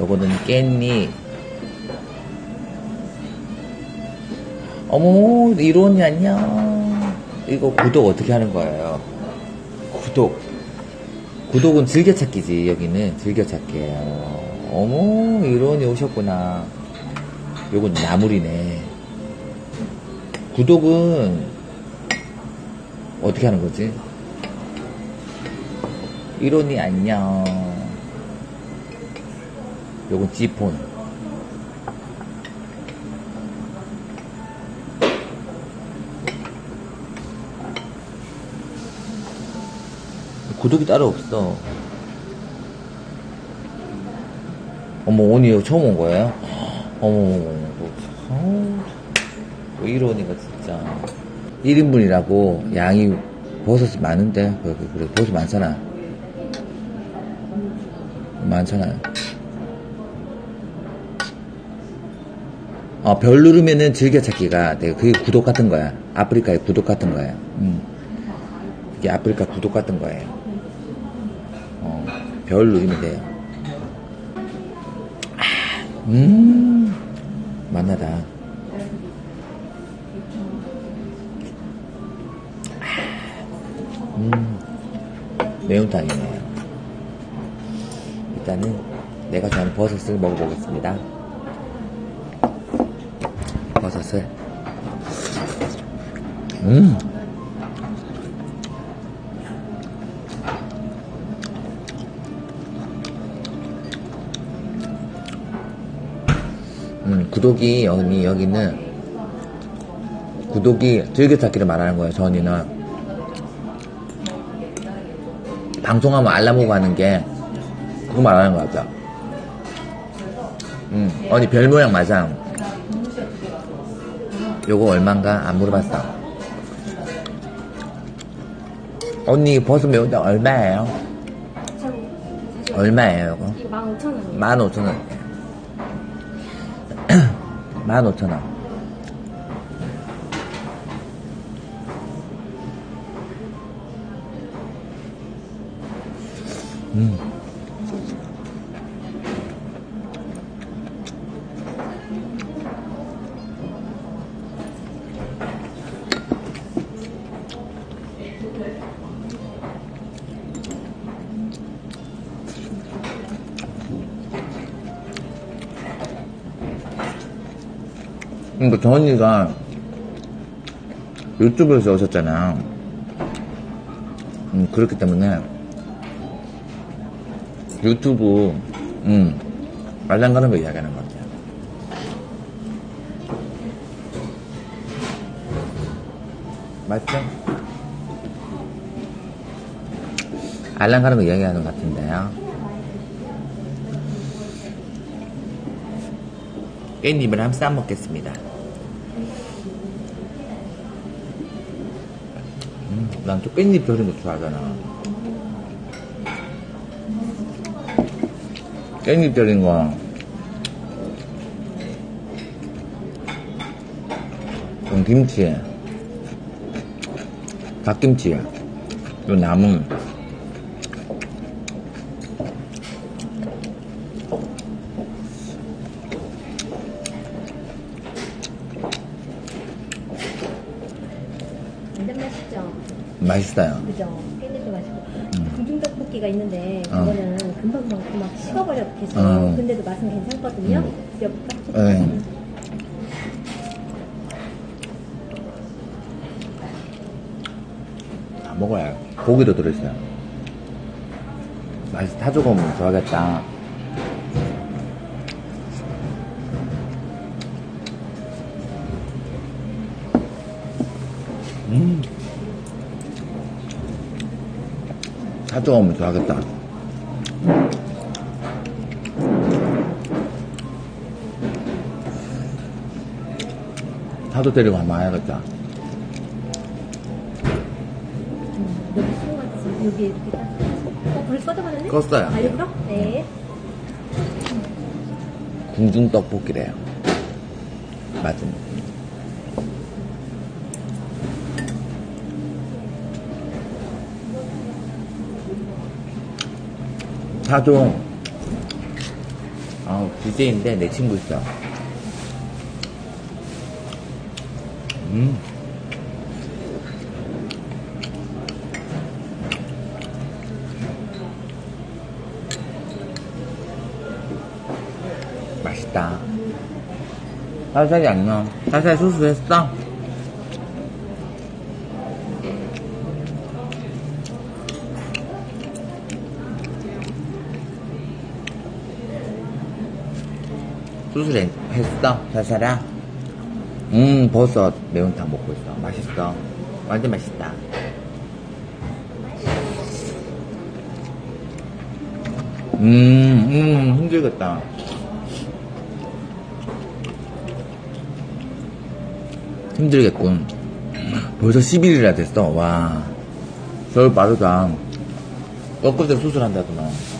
요거는 깻잎. 어머, 이론이 안녕. 이거 구독 어떻게 하는 거예요? 구독. 구독은 즐겨찾기지, 여기는. 즐겨찾기예요. 어머, 이론이 오셨구나. 요건 나물이네. 구독은 어떻게 하는 거지? 이론이 안녕. 요건 지폰. 구독이 따로 없어. 어머, 오늘 처음 온 거예요? 어머, 어, 또 이론이가 진짜. 1인분이라고 양이 버섯이 많은데, 그래, 그래, 버섯 많잖아. 많잖아요. 어, 별 누르면은 즐겨찾기가 돼. 그게 구독 같은 거야. 아프리카의 구독 같은 거야. 음. 이게 아프리카 구독 같은 거예요. 어, 별 누르면 돼요. 아, 음, 만나다. 아, 음, 매운탕이네요. 일단은 내가 좋아하는 버섯을 먹어보겠습니다. 버섯을. 음. 음, 구독이, 여기, 여기는, 구독이 즐겨찾기를 말하는 거예요, 전이는. 방송하면 알람 오고 하는 게, 그거 말하는 거 같아. 음, 언니 별 모양 맞아. 요거 얼만가? 안 물어봤어. 언니 버섯 매운탕 얼마예요? 얼마예요, 요거? 이거 15,000원이에요. 15,000원. 15,000원. 음. 그러니까 저 언니가 유튜브에서 오셨잖아. 음, 그렇기 때문에 유튜브 음, 말랑 가는 거 이야기하는 것 같아요. 맞죠? 알랑 가는 거 이야기하는 것 같은데요. 깻잎을 한번 싸먹겠습니다. 난 또 깻잎 절인 거 좋아하잖아. 깻잎 절인 거. 좀 김치에. 갓김치에. 요 남은. 완전 맛있죠? 맛있어요. 그죠? 깻잎도 맛있고. 음. 궁중떡볶이가 있는데, 어. 그거는 금방 막, 막 식어버려, 계속. 어. 근데도 맛은 괜찮거든요? 음. 엽떡 네. 다 먹어야 고기도 들어있어요. 맛이 타 죽으면 좋아하겠다. 타 죽으면 좋아하겠다. 타도 데리고 한번 와야겠다. 음, 여기 수고하지. 여기 이렇게 딱. 어, 불 꺼져버렸네? 껐어요. 아, 일부러? 네. 궁중 떡볶이래요. 맞은. 사종 아, DJ인데 내 친구 있어. 음. 맛있다. 살살이 안 나. 살살 수수했어? 수술 했어? 살살아? 음, 버섯 매운탕 먹고 있어. 맛있어. 완전 맛있다. 음, 음, 힘들겠다. 힘들겠군. 벌써 10일이나 됐어. 와. 겨울 빠르다. 엊그제 수술한다더만.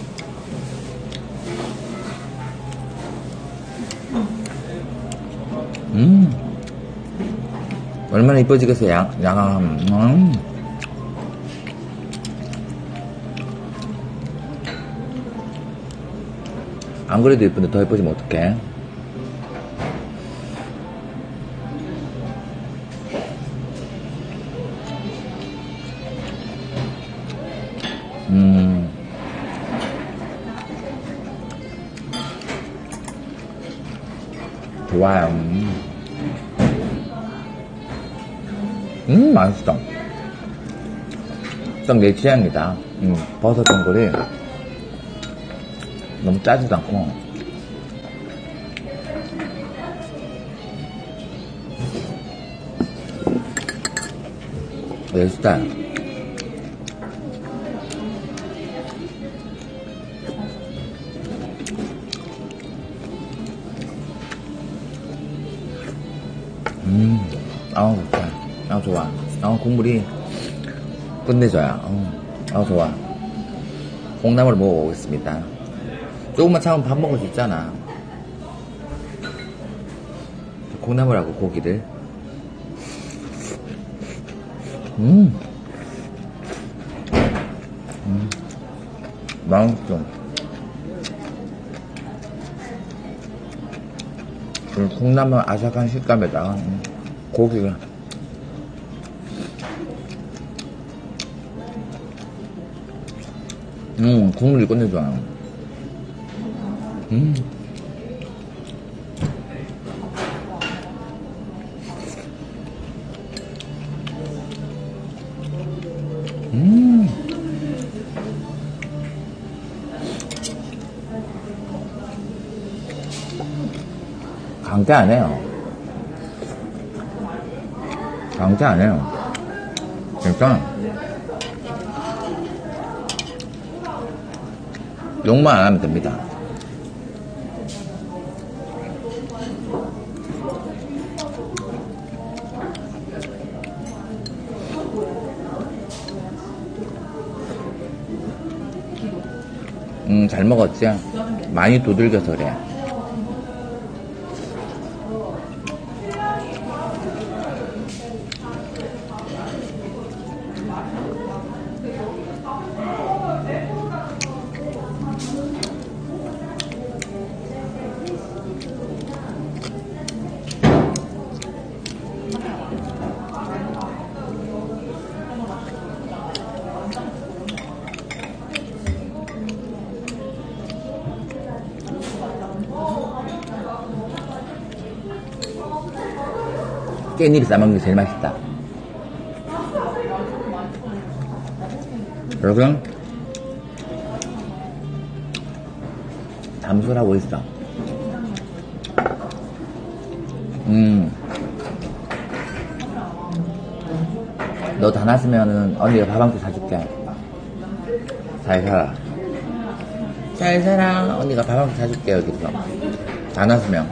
얼마나 이뻐지겠어, 양, 양함. 음. 안 그래도 이쁜데 더 이뻐지면 어떡해? 음. 좋아요. 맛있어. 딱 내 취향이다. 음, 버섯 전골이 너무 짜지도 않고. 내 스타일. 음, 아우, 좋다. 아우, 좋아. 국물이 끝내줘야. 어, 아우, 좋아. 콩나물 먹어보겠습니다. 조금만 참으면 밥 먹을 수 있잖아. 콩나물하고 고기를. 음. 음. 맛있어. 그 콩나물 아삭한 식감에다가 음, 고기가 음 국물이 끝내줘 음 음. 강제 안 해요. 강제 안 해요. 그러니까, 욕만 안 하면 됩니다. 음, 잘 먹었지? 많이 두들겨서 그래. 깻잎 싸먹는 게 제일 맛있다. 여러분, 잠수하고 있어. 음. 너 다 났으면은 언니가 밥 한 끼 사줄게. 잘 살아. 잘 살아. 언니가 밥 한 끼 사줄게, 여기서. 다 났으면.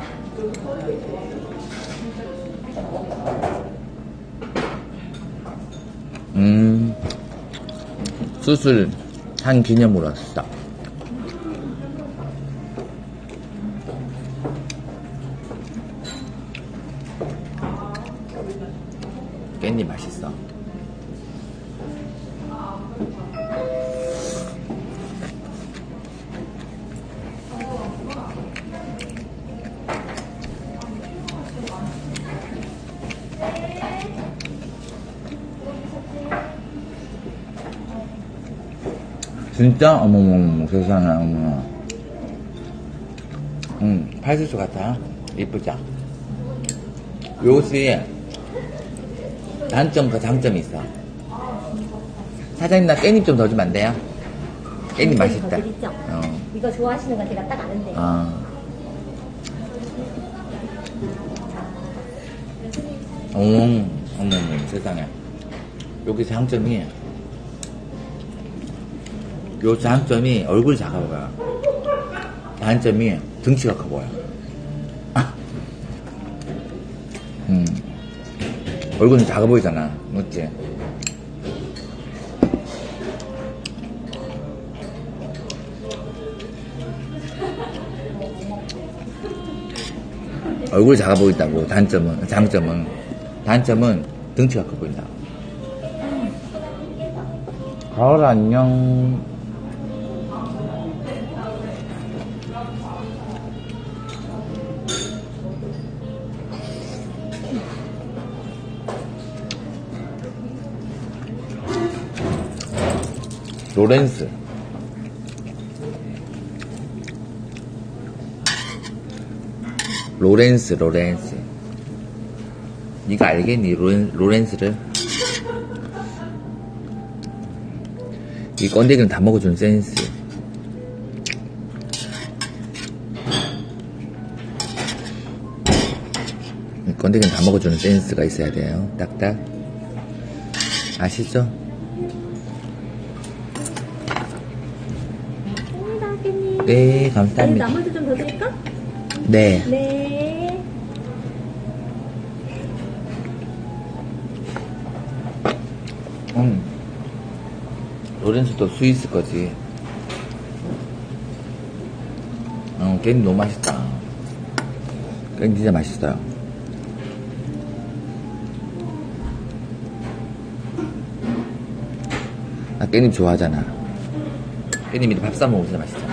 음, 수술 한 기념으로 왔어. 깻잎 맛있어. 진짜? 어머머머, 세상에, 어머나. 음, 팔색조 같아. 이쁘죠? 요 옷이 단점과 장점이 있어. 사장님, 나 깻잎 좀 더 주면 안 돼요? 깻잎 맛있다. 어. 이거 좋아하시는 건 제가 딱 아는데. 아. 오, 어머머, 세상에. 여기 장점이, 요 장점이 얼굴이 작아 보여. 단점이 등치가 커 보여. 아. 음. 얼굴은 작아 보이잖아. 맞지? 얼굴이 작아 보인다고 단점은 장점은 단점은 등치가 커 보인다. 가을 안녕. 로렌스. 로렌스, 로렌스. 네가 알겠니, 로렌, 로렌스를? 이 건데기는 다 먹어준 센스. 이 건데기는 다 먹어주는 센스가 있어야 돼요. 딱딱. 아시죠? 감사합니다, 깻잎. 네, 감사합니다. 나물도 좀더 드릴까? 네. 네. 음. 로렌스도 스위스 거지. 어, 깻잎 너무 맛있다. 깻잎 진짜 맛있어요. 나 깻잎 좋아하잖아. 깻잎 밑에 밥 싸 먹으면 진짜 맛있잖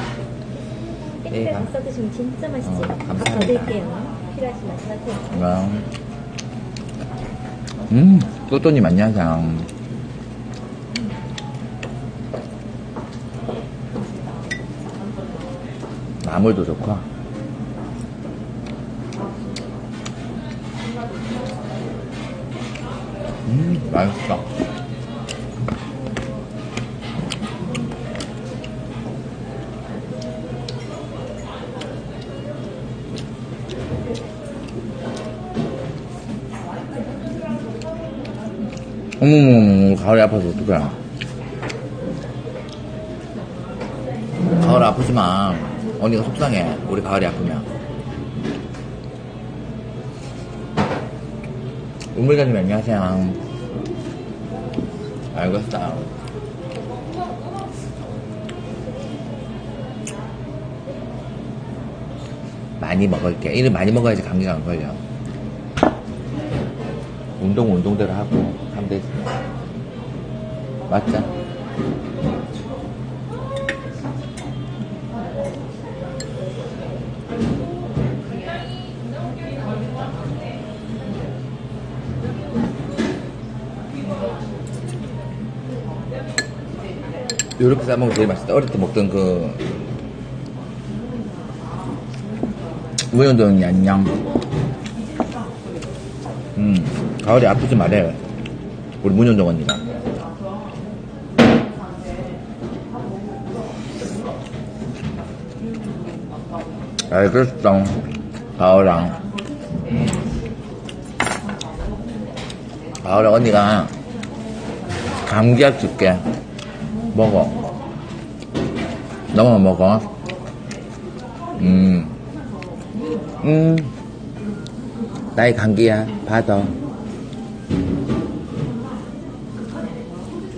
감- 밥 써드시면 진짜 맛있지. 어, 밥 감사합니다. 드릴게요. 필요하신 말씀하세요. 음, 음 또또님 안녕하세요. 나물도 좋고. 음, 맛있어. 어머머머, 가을이 아파서 어떡해. 가을 아프지 마. 언니가 속상해. 우리 가을이 아프면. 우물가님 안녕하세요. 알겠어. 많이 먹을게. 이를 많이 먹어야지 감기가 안 걸려. 운동 운동대로 하고 하면 되지. 맞죠? 요렇게 싸먹으면 제일 맛있다. 어릴 때 먹던 그 무연동이 안녕. 음, 가을이 아프지 말해. 우리 문현정 언니가. 알겠어. 가을아. 가을아, 언니가 감기약 줄게. 먹어. 너만 먹어. 음. 음. 나의 감기야. 받아.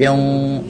用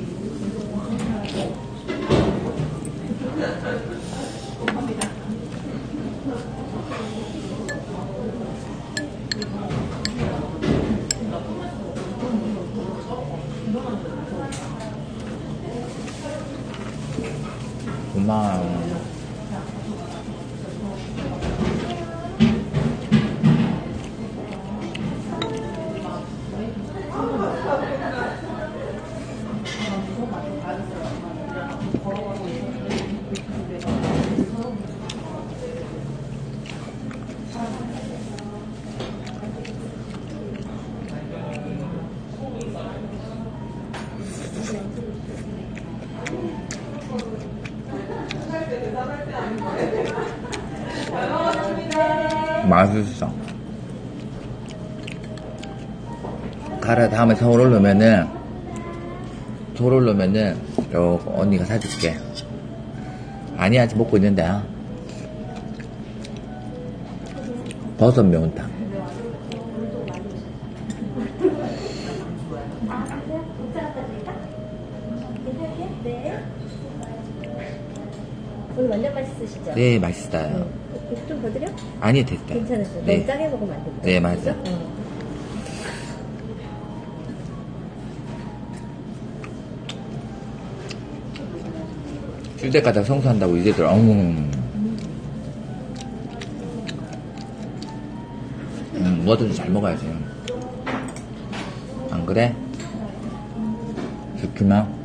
맛있어. 가라 다음에 서울 오려면은 서울 오려면은 요 언니가 사줄게. 아니야 아직 먹고 있는데. 버섯 매운탕. 오늘 완전 맛있으시죠? 네 맛있어요. 응. 좀더 드려? 아니 됐어요. 괜찮으시죠? 네. 너무 짜게 먹으면 안 됩니다. 네, 맞아요. 그죠? 응. 쉴 때까지 성수한다고 이제들 어머. 음, 뭐든 잘 먹어야지. 안 그래? 좋구나.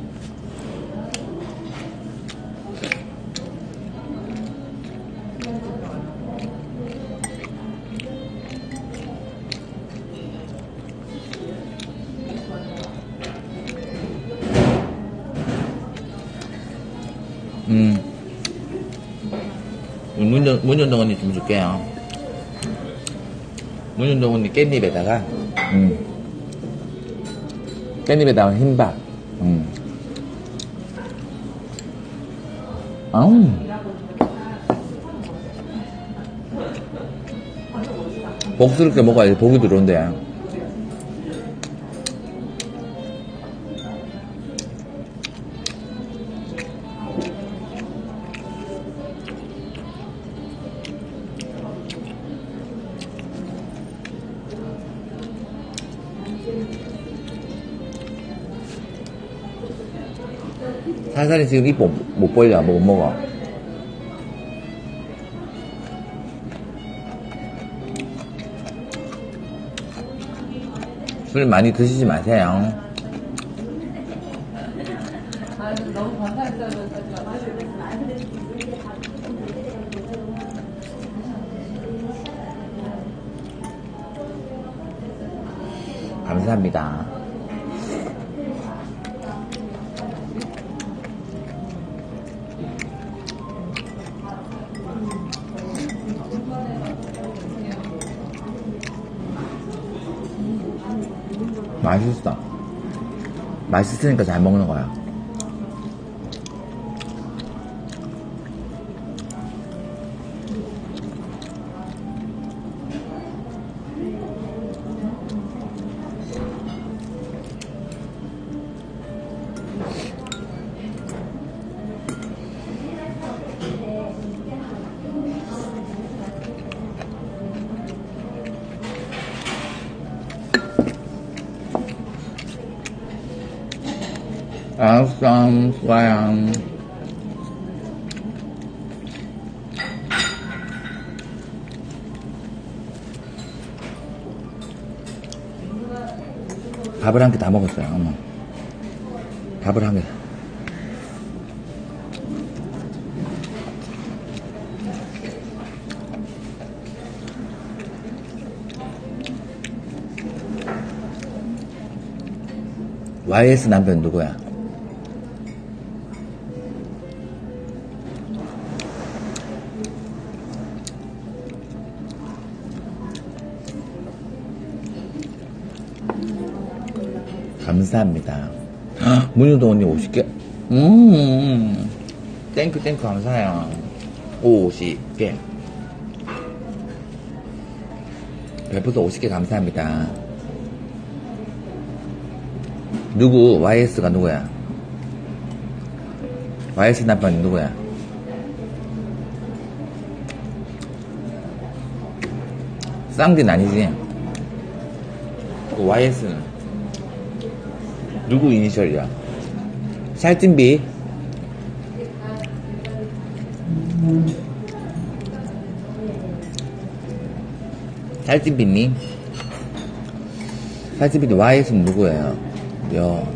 문연동 언니 좀 줄게요. 문연동 언니 깻잎에다가, 음. 깻잎에다가 흰밥, 음. 아우. 복스럽게 먹어야지 복이 들어온대. 살살이 지금 입못 벌려, 못 먹어. 술 많이 드시지 마세요. 감사합니다. 맛있어. 맛있으니까 잘 먹는 거야. 수아야. 밥을 한 개 다 먹었어요, 엄마. 밥을 한 개. YS 남편 누구야? 감사합니다. 문유동 언니 50개? 음, 땡큐, 땡큐, 감사해요. 50개. 별풍선 50개 감사합니다. 누구, YS가 누구야? YS 남편이 누구야? 쌍디는 아니지? 그 YS는? 누구 이니셜이야? 살찐비? 살찐비님? 살찐비님 Y에서는 누구예요? 여,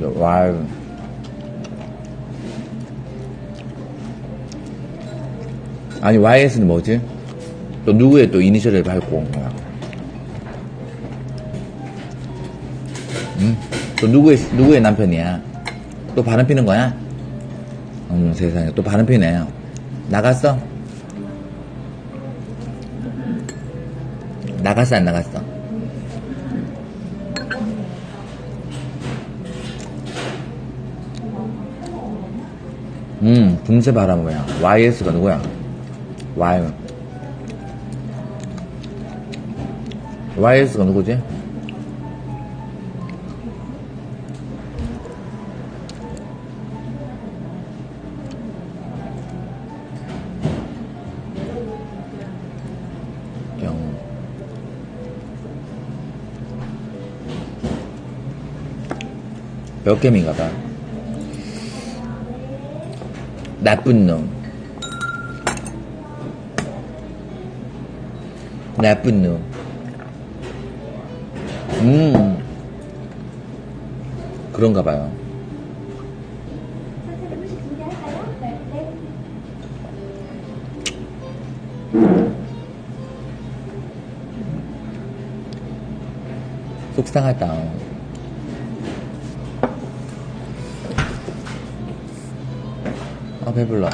여, 와, 아니 Y에서는 뭐지? 또 누구의 또 이니셜을 밟고 온 거야? 또 누구의, 누구의 남편이야? 또 바람 피는 거야? 어머 세상에 또 바람 피네. 나갔어? 나갔어 안 나갔어? 음, 붕세 바람 뭐야? YS가 누구야? Y. YS가 누구지? 몇 개인가 봐. 나쁜 놈. 나쁜 놈. 음. 그런가 봐요. 속상하다. 배불러.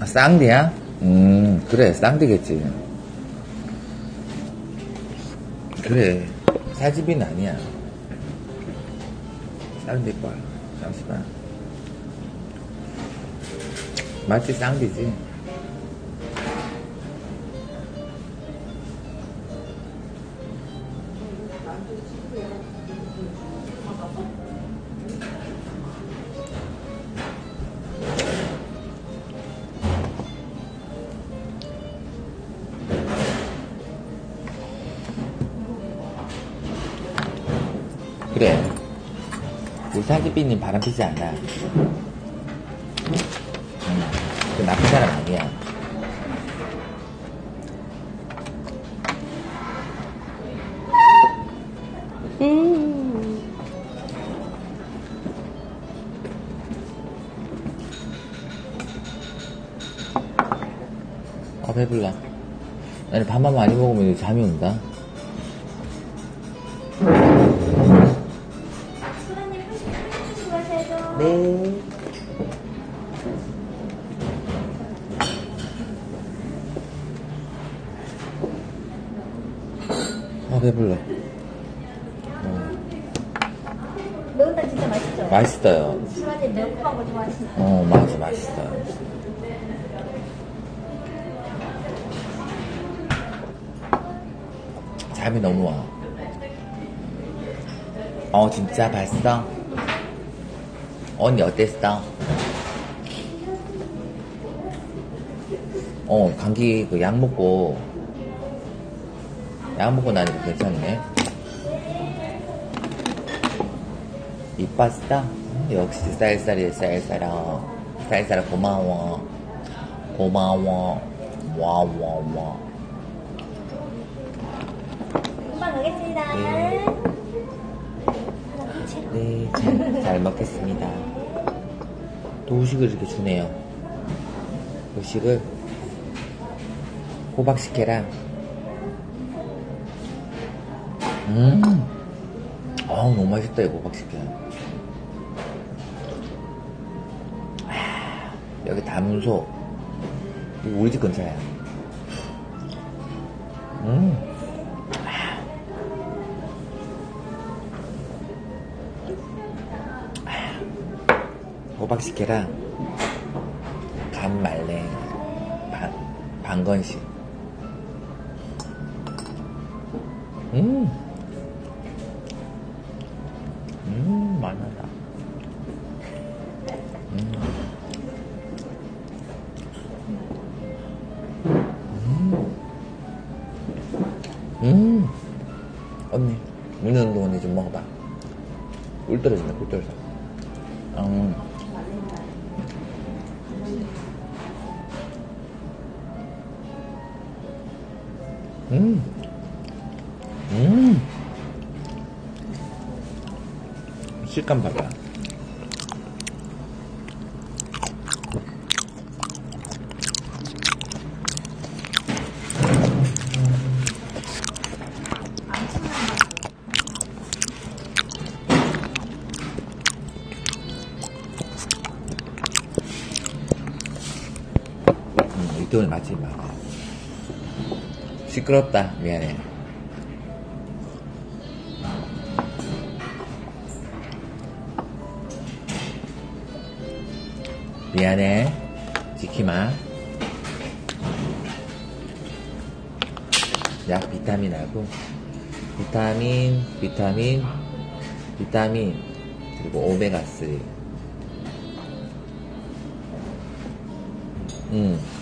아, 쌍디야? 음, 그래, 쌍디겠지. 그래, 사집이는 아니야. 쌍디 거야. 잠시만. 맞지, 쌍디지. 그래. 우리 사기비님 바람 피지 않아. 밥만 많이 먹으면 잠이 온다. 네. 아, 배불러. 어, 매운탕 진짜 맛있죠? 맛있어요. 거 좋아하시나요? 어, 맞아, 맛있어 잠이 너무 와. 어, 진짜 봤어? 언니 어땠어? 어, 감기 그 약 먹고, 약 먹고 나니까 괜찮네. 이뻤어? 역시 쌀쌀이 쌀쌀아. 쌀쌀아 고마워. 고마워. 와, 와, 와. 금방 가겠습니다. 네. 하나 끝이. 네, 잘, 잘 먹겠습니다. 도식을 이렇게 주네요. 도식을 호박식혜랑 음, 아우 너무 맛있다 이거 호박식혜. 아, 여기 이거 우리 집 근처야. 음. 호박식혜랑 간 말랭 반, 반건식 음, 음, 맛나다. 음. 음. 음. 언니, 동 언니 좀 먹어봐. 꿀 떨어진다, 꿀 떨어져. 음. 음. 음. 식감 봐봐. 음, 이때는 마지막. 시끄럽다. 미안해. 미안해. 지키마. 약 비타민하고 비타민, 비타민, 비타민 그리고 오메가 3. 음.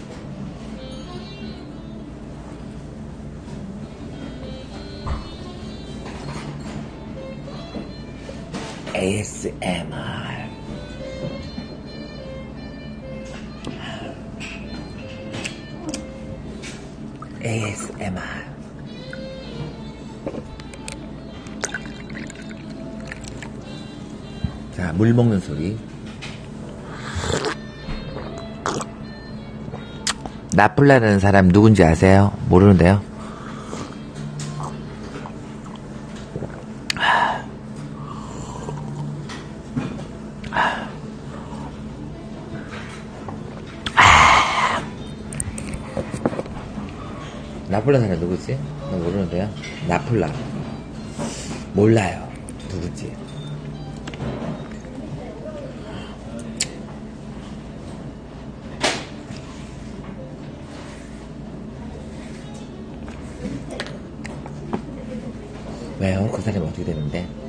ASMR. ASMR. 자, 물 먹는 소리. 나플라라는 사람 누군지 아세요? 모르는데요? 나플라 사람 누구지? 나 모르는데요? 나플라. 몰라요. 누구지? 왜요? 그 사람이 어떻게 되는데?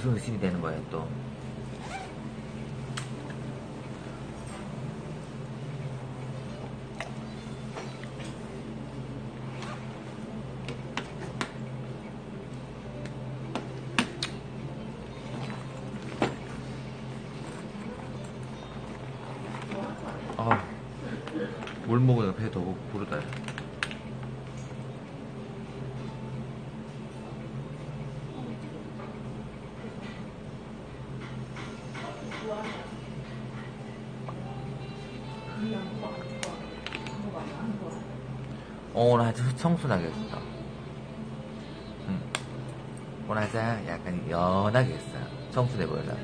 무슨 의심이 되는 거예요, 또? 아, 물 먹으니까 배더 부르다. 청순하게 했어. 응. 아주 약간 연하게 했어. 청순해 보여서.